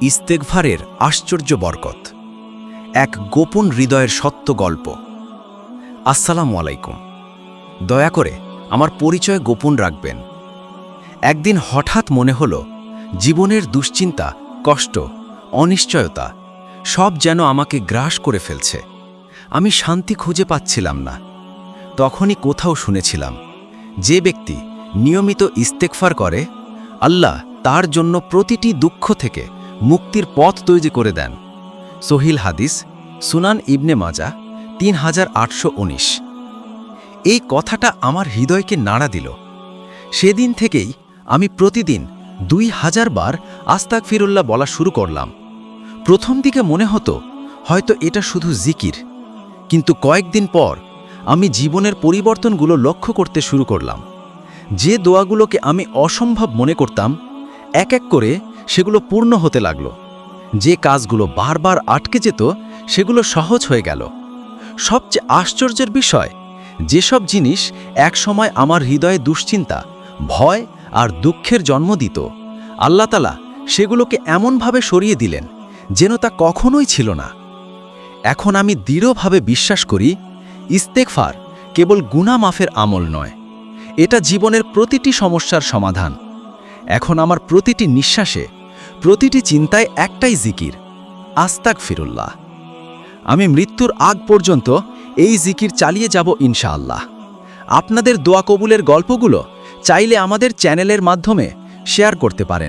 ইস্তেকভারের আশ্চর্য বরকত। এক গোপন হৃদয়ের সত্য গল্প। আসসালামু আলাইকুম। দয়া করে আমার পরিচয় গোপন রাখবেন। একদিন হঠাৎ মনে হল, জীবনের দুশ্চিন্তা, কষ্ট, অনিশ্চয়তা সব যেন আমাকে গ্রাস করে ফেলছে। আমি শান্তি খুঁজে পাচ্ছিলাম না। তখনই কোথাও শুনেছিলাম, যে ব্যক্তি নিয়মিত ইস্তেকফার করে, আল্লাহ তার জন্য প্রতিটি দুঃখ থেকে মুক্তির পথ তৈরি করে দেন। সোহিল হাদিস, সুনান ইবনে মাজা, তিন হাজার আটশো উনিশ। এই কথাটা আমার হৃদয়কে নাড়া দিল। সেদিন থেকেই আমি প্রতিদিন দুই হাজার বার আস্তাক ফিরুল্লাহ বলা শুরু করলাম। প্রথম দিকে মনে হতো, হয়তো এটা শুধু জিকির। কিন্তু কয়েকদিন পর আমি জীবনের পরিবর্তনগুলো লক্ষ্য করতে শুরু করলাম। যে দোয়াগুলোকে আমি অসম্ভব মনে করতাম, এক এক করে সেগুলো পূর্ণ হতে লাগল। যে কাজগুলো বারবার আটকে যেত, সেগুলো সহজ হয়ে গেল। সবচেয়ে আশ্চর্যের বিষয়, যেসব জিনিস একসময় আমার হৃদয়ে দুশ্চিন্তা, ভয় আর দুঃখের জন্ম দিত আল্লাতালা সেগুলোকে এমনভাবে সরিয়ে দিলেন যেন তা কখনোই ছিল না। এখন আমি দৃঢ়ভাবে বিশ্বাস করি ইস্তেকফার কেবল গুনা মাফের আমল নয়, এটা জীবনের প্রতিটি সমস্যার সমাধান। এখন আমার প্রতিটি নিঃশ্বাসে প্রতিটি চিন্তায় একটাই জিকির আস্তাক ফিরুল্লাহ আমি মৃত্যুর আগ পর্যন্ত এই জিকির চালিয়ে যাব ইনশাআল্লাহ। আপনাদের দোয়া কবুলের গল্পগুলো চাইলে আমাদের চ্যানেলের মাধ্যমে শেয়ার করতে পারেন।